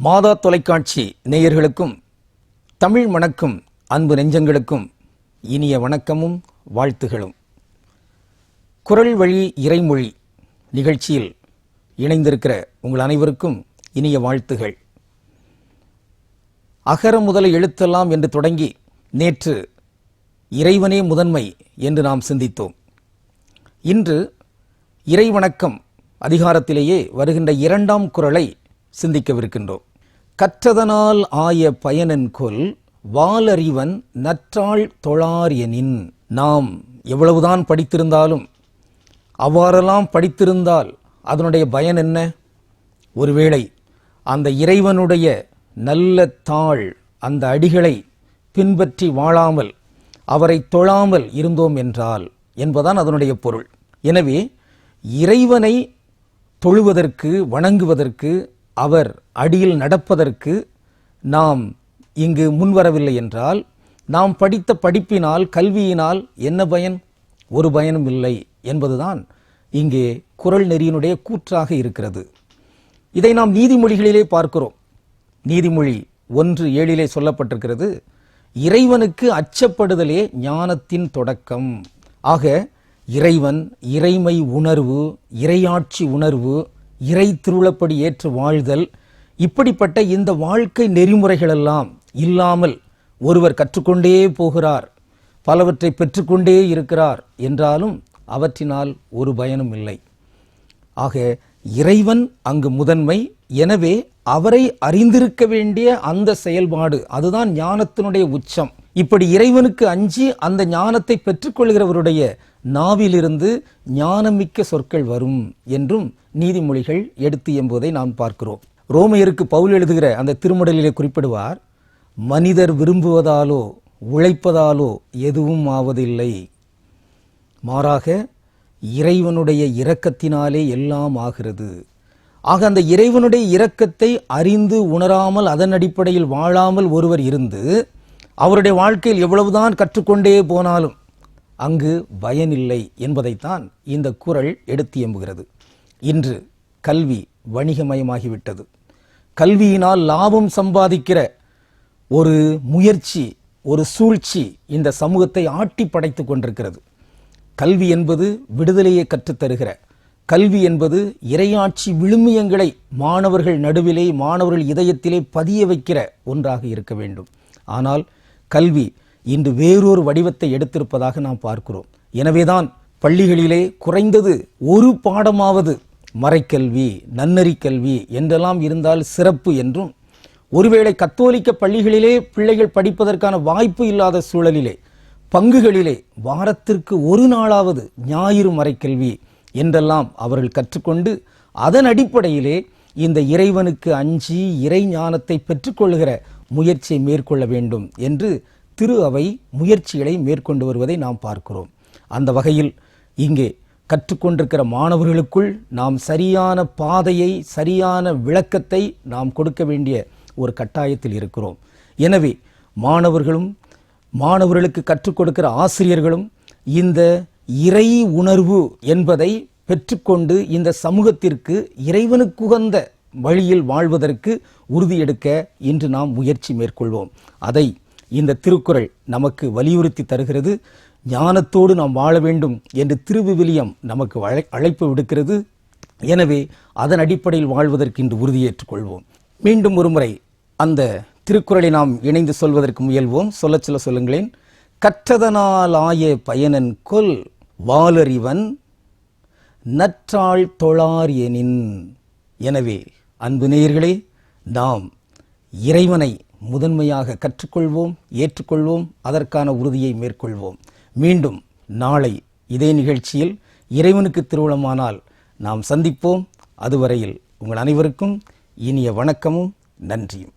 மாதா தொலைக்காட்சி நேயர்களுக்கும் தமிழ் வணக்கம் அன்பு நெஞ்சங்களுக்கும் இனிய வணக்கமும் வாழ்த்துகளும். குரல் வழி இறைமொழி நிகழ்ச்சியில் இணைந்திருக்கிற உங்கள் அனைவருக்கும் இனிய வாழ்த்துகள். அகர முதல எழுத்தெல்லாம் என்று தொடங்கி நேற்று இறைவனே முதன்மை என்று நாம் சிந்தித்தோம். இன்று இறைவணக்கம் அதிகாரத்திலேயே வருகின்ற இரண்டாம் குரலை சிந்திக்கவிருக்கின்றோம். கற்றதனால் ஆய பயனென்கொல் வாலறிவன் நற்றாள் தொழார் எனின் நாம் எவ்வளவுதான் படித்திருந்தாலும் அவ்வாறெல்லாம் படித்திருந்தால் அதனுடைய பயன் என்ன? ஒருவேளை அந்த இறைவனுடைய நல்ல தாள் அந்த அடிகளை பின்பற்றி வாழாமல் அவரை தொழாமல் இருந்தோம் என்றால் என்பதான் அதனுடைய பொருள். எனவே இறைவனை தொழுவதற்கு வணங்குவதற்கு அவர் அடியில் நடப்பதற்கு நாம் இங்கு முன்வரவில்லை என்றால் நாம் படித்த படிப்பினால் கல்வியினால் என்ன பயன்? ஒரு பயனும் இல்லை என்பதுதான் இங்கே குரல் நெறியினுடைய கூற்றாக இருக்கிறது. இதை நாம் நீதிமொழிகளிலே பார்க்கிறோம். நீதிமொழி ஒன்று ஏழிலே சொல்லப்பட்டிருக்கிறது இறைவனுக்கு அச்சப்படுதலே ஞானத்தின் தொடக்கம். ஆக இறைவன் இறைமை உணர்வு இறையாட்சி உணர்வு இறை திருளப்படி ஏற்று வாழ்தல் இப்படிப்பட்ட இந்த வாழ்க்கை நெறிமுறைகளெல்லாம் இல்லாமல் ஒருவர் கற்றுக்கொண்டே போகிறார் பலவற்றை பெற்றுக்கொண்டே இருக்கிறார் என்றாலும் அவற்றினால் ஒரு பயனும் இல்லை. ஆக இறைவன் அங்கு முதன்மை. எனவே அவரை அறிந்திருக்க வேண்டிய அந்த செயல்பாடு அதுதான் ஞானத்தினுடைய உச்சம். இப்படி இறைவனுக்கு அஞ்சி அந்த ஞானத்தை பெற்றுக்கொள்கிறவருடைய நாவிலிருந்து ஞானமிக்க சொற்கள் வரும் என்றும் நீதிமொழிகள் எடுத்து என்பதை நாம் பார்க்கிறோம். ரோமையருக்கு பவுல் எழுதுகிற அந்த திருமடலிலே குறிப்பிடுவார் மனிதர் விரும்புவதாலோ உழைப்பதாலோ எதுவும் ஆவதில்லை. மாறாக இறைவனுடைய இரக்கத்தினாலே எல்லாம் ஆகிறது. ஆக அந்த இறைவனுடைய இரக்கத்தை அறிந்து உணராமல் அதன் அடிப்படையில் வாழாமல் ஒருவர் இருந்து அவருடைய வாழ்க்கையில் எவ்வளவுதான் கற்றுக்கொண்டே போனாலும் அங்கு பயனில்லை என்பதைத்தான் இந்த குரல் எடுத்து எம்புகிறது. இன்று கல்வி வணிகமயமாகிவிட்டது. கல்வியினால் லாபம் சம்பாதிக்கிற ஒரு முயற்சி ஒரு சூழ்ச்சி இந்த சமூகத்தை ஆட்டி படைத்து கொண்டிருக்கிறது. கல்வி என்பது விடுதலையை கற்றுத்தருகிற. கல்வி என்பது இரையாட்சி விழுமியங்களை மாணவர்கள் நடுவிலே மாணவர்கள் இதயத்திலே பதிய வைக்கிற ஒன்றாக இருக்க வேண்டும். ஆனால் கல்வி இன்று வேறொரு வடிவத்தை எடுத்திருப்பதாக நாம் பார்க்கிறோம். எனவேதான் பள்ளிகளிலே குறைந்தது ஒரு பாடமாவது மறைக்கல்வி நன்னறி கல்வி என்றெல்லாம் இருந்தால் சிறப்பு என்றும் ஒருவேளை கத்தோலிக்க பள்ளிகளிலே பிள்ளைகள் படிப்பதற்கான வாய்ப்பு இல்லாத சூழலிலே பங்குகளிலே வாரத்திற்கு ஒரு நாளாவது ஞாயிறு மறைக்கல்வி என்றெல்லாம் அவர்கள் கற்றுக்கொண்டு அதன் அடிப்படையிலே இந்த இறைவனுக்கு அஞ்சி இறை ஞானத்தை பெற்றுக்கொள்கிற முயற்சியை மேற்கொள்ள வேண்டும் என்று திரு அவை முயற்சிகளை மேற்கொண்டு வருவதை நாம் பார்க்கிறோம். அந்த வகையில் இங்கே கற்றுக்கொண்டிருக்கிற மாணவர்களுக்குள் நாம் சரியான பாதையை சரியான விளக்கத்தை நாம் கொடுக்க வேண்டிய ஒரு கட்டாயத்தில் இருக்கிறோம். எனவே மாணவர்களும் மாணவர்களுக்கு கற்றுக் கொடுக்கிற ஆசிரியர்களும் இந்த இறை உணர்வு என்பதை பெற்றுக்கொண்டு இந்த சமூகத்திற்கு இறைவனுக்குகந்த வழியில் வாழ்வதற்கு உறுதியெடுக்க இன்று நாம் முயற்சி மேற்கொள்வோம். அதை இந்த திருக்குறள் நமக்கு வலியுறுத்தி தருகிறது. ஞானத்தோடு நாம் வாழ வேண்டும் என்று திருவிவிலியம் நமக்கு அழை அழைப்பு விடுக்கிறது. எனவே அதன் அடிப்படையில் வாழ்வதற்கு இன்று உறுதியேற்றுக் கொள்வோம். மீண்டும் ஒருமுறை அந்த திருக்குறளை நாம் இணைந்து சொல்வதற்கு முயல்வோம். சொல்லச் சொல்ல சொல்லுங்களேன். கற்றதனால் ஆய பயனன் கொல் வாலறிவன் நற்றாள் தொழார் எனின். எனவே அன்பு நேயர்களே நாம் இறைவனை முதன்மையாக கற்றுக்கொள்வோம் ஏற்றுக்கொள்வோம் அதற்கான உறுதியை மேற்கொள்வோம். மீண்டும் நாளை இதே நிகழ்ச்சியில் இறைவனுக்கு திருவிழமானால் நாம் சந்திப்போம். அதுவரையில் உங்கள் அனைவருக்கும் இனிய வணக்கமும் நன்றியும்.